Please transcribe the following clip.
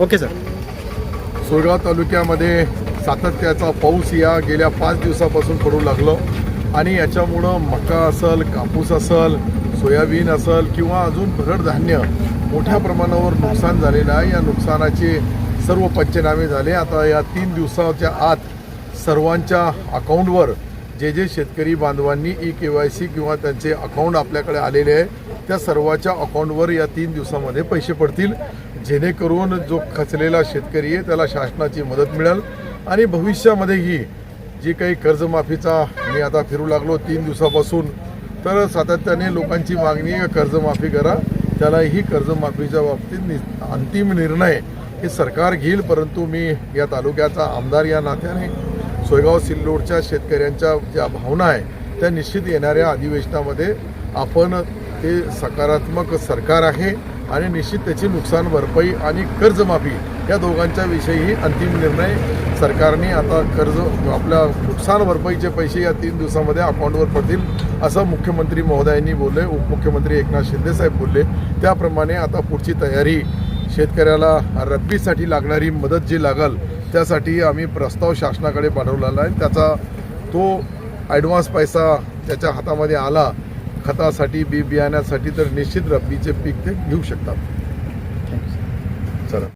Okay sir. Soygaon तालुक्यामध्ये सातत्याचा पाऊस या गेल्या पाच दिवसापासून पडू लागलो. आणि याच्यामुळं मका असल कापूस असल सोयाबीन असल किंवा अजून भरड धान्य मोठ्या प्रमाणावर नुकसान झालेलं आहे. या नुकसानाचे सर्व पंचनामे झाले. आता या तीन दिवसाच्या आत सर्वांच्या अकाउंटवर जे जे शेतकरी बांधवांनी ई के वाय सी किंवा त्यांचे अकाउंट आपल्याकडे आलेले आहे त्या सर्वाच्या अकाउंटवर या तीन दिवसामध्ये पैसे पडतील. जेणेकरून जो खचलेला शेतकरी आहे त्याला शासनाची मदत मिळेल. आणि भविष्यामध्येही जी काही कर्जमाफीचा मी आता फिरू लागलो तीन दिवसापासून तर सातत्याने लोकांची मागणी कर्जमाफी करा. त्यालाही कर्जमाफीच्या बाबतीत नि अंतिम निर्णय हे सरकार घेईल. परंतु मी या तालुक्याचा आमदार या नात्याने सोयगाव सिल्लोडच्या शेतकऱ्यांच्या ज्या भावना आहे त्या निश्चित येणाऱ्या अधिवेशनामध्ये आपण ते सकारात्मक सरकार आहे आणि निश्चित त्याची नुकसान भरपाई आणि कर्जमाफी या दोघांच्या विषयीही अंतिम निर्णय सरकारने आता कर्ज आपल्या नुकसान भरपाईचे पैसे या तीन दिवसामध्ये अकाउंटवर पडतील असं मुख्यमंत्री महोदयांनी बोलले उपमुख्यमंत्री एकनाथ शिंदेसाहेब बोलले. त्याप्रमाणे आता पुढची तयारी शेतकऱ्याला रब्बीसाठी लागणारी मदत जी लागल त्यासाठी आम्ही प्रस्ताव शासनाकडे पाठवलेला आहे. त्याचा तो ॲडव्हान्स पैसा त्याच्या हातामध्ये आला खतासाठी बी बियाण्यासाठी तर निश्चित रब्बीचे पीक ते घेऊ शकतात.